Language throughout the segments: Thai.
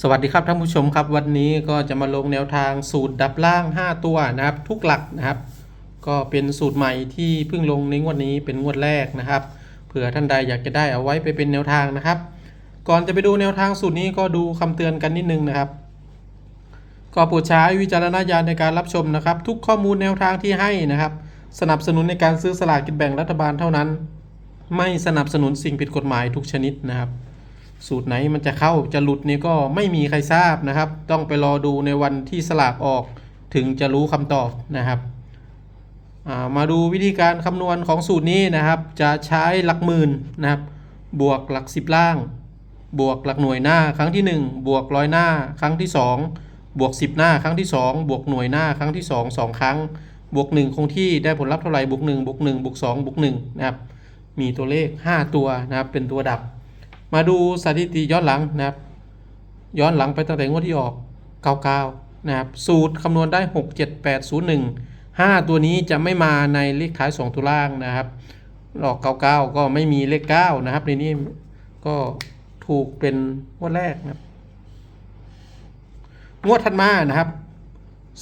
สวัสดีครับท่านผู้ชมครับวันนี้ก็จะมาลงแนวทางสูตรดับล่าง 5 ตัวนะครับ ทุกหลักนะครับ ก็เป็นสูตรใหม่ที่เพิ่งลงในงวดนี้เป็นงวดแรกนะครับเผื่อท่านใดอยากจะได้เอาไว้ไปเป็นแนวทางนะครับ ก่อนจะไปดูแนวทางสูตรนี้ก็ดูคำเตือนกันนิดนึงนะครับ ก็โปรดใช้วิจารณญาณในการรับชมนะครับ ทุกข้อมูลแนวทางที่ให้นะครับ สนับสนุนในการซื้อสลากกินแบ่งรัฐบาลเท่านั้น ไม่สนับสนุนสิ่งผิดกฎหมายทุกชนิดนะครับ สูตรไหนมันจะเข้าจะหลุดนี่ก็ไม่มีใครทราบนะครับ ต้องไปรอดูในวันที่สลากออกถึงจะรู้คำตอบนะครับามาดูวิธีการคำนวณของสูตรนี้นะครับ จะใช้หลักหมื่นนะครับ บวกหลักสิบล่าง บวกหลักหน่วยหน้าครั้งที่ 1 บวกร้อยหน้าครั้งที่ 2 บวก 10 หน้าครั้งที่ 2 บวกหน่วยหน้าครั้งที่ 2 2 ครั้ง บวก 1 คงที่ได้ผลลัพธ์เท่าไหร่บวก1บวก1บวก2บวก1นะครับมีตัวเลข 5 ตัวนะครับเป็นตัวดับ มาดูสถิติย้อนหลังนะครับ ย้อนหลังไปตั้งแต่งวดที่ออก99นะครับ สูตรคำนวณได้ 6 7 8 0 1 5 ตัวนี้จะไม่มาในเลขท้าย 2 ตัวล่างนะครับออก 99 ก็ไม่มีเลข 9 นะครับ ในนี้ก็ถูกเป็นงวดแรกนะครับ งวดถัดมานะครับ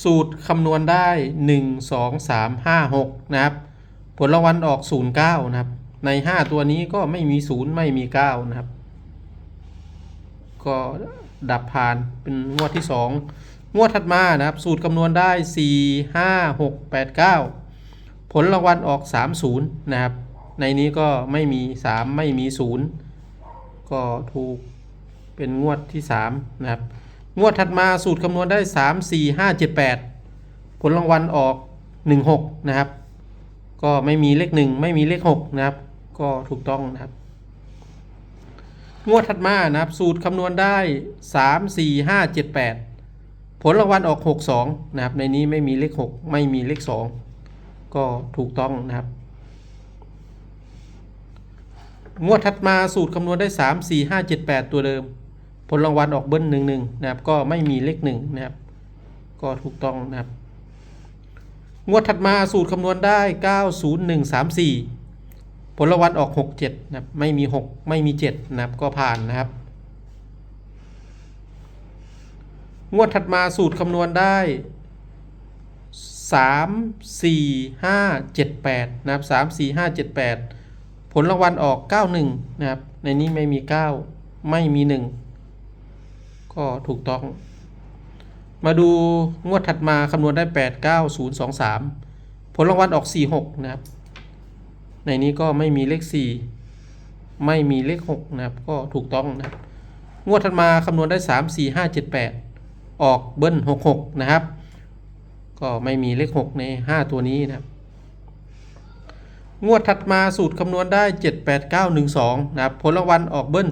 สูตรคำนวณได้ 1 2 3 5 6 นะครับ ผลรางวัลออก 09 นะครับ ใน 5 ตัวนี้ก็ไม่มี 0 ไม่มี 9 นะครับ ก็ดับผ่านเป็นงวดที่ 2 งวดถัดมานะครับ สูตรคำนวณได้ 4 5 6 8 9 ผลรางวัลออก 30 นะครับ ในนี้ก็ไม่มี 3 ไม่มี 0 ก็ถูกเป็นงวดที่ 3 นะครับ งวดถัดมาสูตรคำนวณได้ 3 4 5 7 8 ผลรางวัลออก 16 นะครับ ก็ไม่มีเลข 1 ไม่มีเลข 6 นะครับ ก็ถูกต้องนะครับ งวดถัดมานะครับ สูตรคำนวณได้ 3 4 5 7 8 ผลรางวัลออก 62 นะครับ ในนี้ไม่มีเลข 6 ไม่มีเลข 2 ก็ถูกต้องนะครับ งวดถัดมาสูตรคำนวณได้ 3 4 5 7 8 ตัวเดิม ผลรางวัลออกเบิ้ลหนึ่งหนึ่งนะครับ ก็ไม่มีเลขหนึ่งนะครับ ก็ถูกต้องนะครับ งวดถัดมาสูตรคำนวณได้ 90134 ผลรางวัลออก 67นะครับไม่มี 6 ไม่มี 7 นะครับก็ผ่านนะครับ งวดถัดมาสูตรคำนวณได้ 3 4 5 7 8นะครับ3 4 5 7 8 ผลรางวัลออก 91 นะครับ ในนี้ไม่มี 9 ไม่มี 1 ก็ถูกต้อง มาดูงวดถัดมาคำนวณได้ 8 9 0 2 3 ผลรางวัลออก 46 นะครับ ในนี้ก็ไม่มีเลข 4 ไม่มีเลข 6 นะครับ ก็ถูกต้องนะงวดถัดมาคำนวณได้ 3 4 5 7 8 ออกเบิ้ล66 นะครับ ก็ไม่มีเลข 6 ใน 5 ตัวนี้นะครับ งวดถัดมาสูตรคำนวณได้ 7 8 9 1 2 นะครับ ผลรางวัลออกเบิ้ล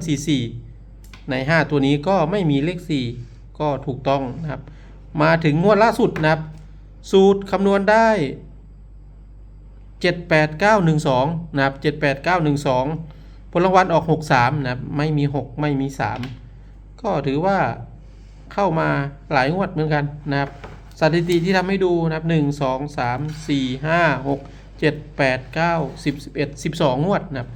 44 ใน 5 ตัวนี้ก็ไม่มีเลข 4 ก็ถูกต้องนะครับ มาถึงงวดล่าสุดนะครับ สูตรคำนวณได้ 78912นะครับ78912 ผลรางวัลออก 63นะครับไม่มี 6 ไม่มี 3 ก็ถือว่าเข้ามาหลายงวดเหมือนกันนะครับสถิติที่ทำให้ดูนะครับ 1 2 3 4 5 6 7 8 9 10 11 12 งวดนะครับ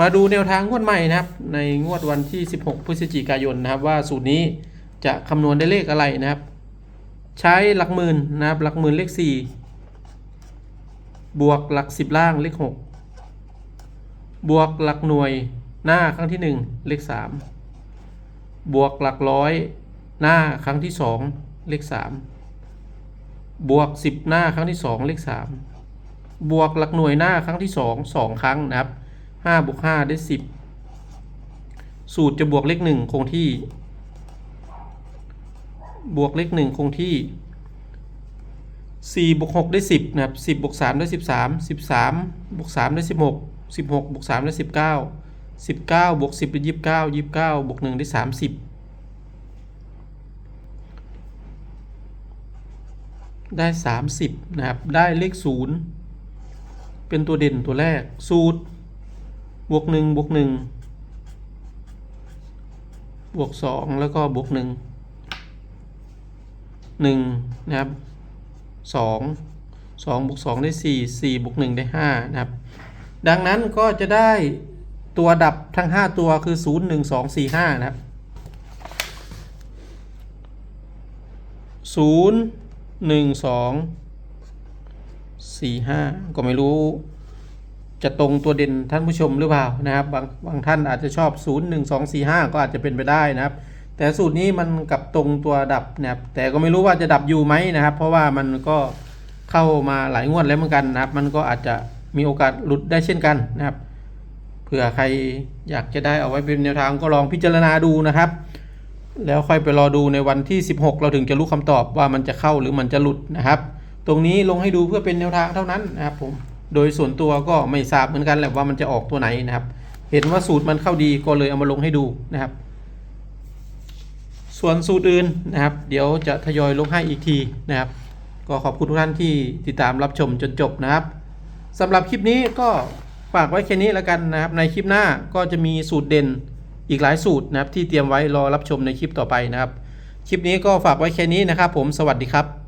มาดูแนวทางงวดใหม่นะครับ ในงวดวันที่ 16 พฤศจิกายนนะครับ ว่าสูตรนี้จะคำนวณได้เลขอะไรนะครับ ใช้หลักหมื่นนะครับหลักหมื่นเลข 4 บวกหลัก10ล่างเลข6บวกหลักหน่วยหน้าครั้งที่1เลข3บวกหลักร้อยหน้าครั้งที่2เลข3บวก10หน้าครั้งที่2เลข3บวกหลักหน่วยหน้าครั้งที่2 2ครั้งนะครับ5บวก5ได้10สูตรจะบวกเลข1คงที่ บวกเลข1คงที่ 4บวก6ได้ 10นะครับ10บวก3ได้ 13 13บวก3ได้ 16 16บวก3ได้ 19 19บวก10ได้29 29บวก1ได้ 30 ได้ 30นะครับ ได้เลข 0 เป็นตัวเด่นตัวแรก สูตร บวก1บวก1บวก 2 แล้วก็บวก 1 1 นะครับ 2 2บวก2ได้ 4 4บวก1ได้5นะครับ ดังนั้นก็จะได้ตัวดับทั้ง 5 ตัวคือ 0 1 2 4 5 นะครับศูนย์หนึ่งสองสี่ห้าก็ไม่รู้ จะตรงตัวเด่นท่านผู้ชมหรือเปล่านะครับ บางบางท่านอาจจะชอบ 0 1 2 4 5 ก็อาจจะเป็นไปได้นะครับ แต่สูตรนี้มันกับตรงตัวดับนะครับแต่ก็ไม่รู้ว่าจะดับอยู่ไหมนะครับ เพราะว่ามันก็เข้ามาหลายงวดแล้วเหมือนกันนะครับ มันก็อาจจะมีโอกาสหลุดได้เช่นกันนะครับเผื่อใครอยากจะได้เอาไว้เป็นแนวทางก็ลองพิจารณาดูนะครับ แล้วค่อยไปรอดูในวันที่ 16 เราถึงจะรู้คำตอบว่ามันจะเข้าหรือมันจะหลุดนะครับ ตรงนี้ลงให้ดูเพื่อเป็นแนวทางเท่านั้นนะครับผมโดยส่วนตัวก็ไม่ทราบเหมือนกันแหละว่ามันจะออกตัวไหนนะครับ เห็นว่าสูตรมันเข้าดีก็เลยเอามาลงให้ดูนะครับ ส่วนสูตรอื่นนะครับ เดี๋ยวจะทยอยลงให้อีกทีนะครับ ก็ขอบคุณทุกท่านที่ติดตามรับชมจนจบนะครับสำหรับคลิปนี้ก็ฝากไว้แค่นี้แล้วกันนะครับ ในคลิปหน้าก็จะมีสูตรเด่นอีกหลายสูตรนะครับ ที่เตรียมไว้รอรับชมในคลิปต่อไปนะครับ คลิปนี้ก็ฝากไว้แค่นี้นะครับ ผมสวัสดีครับ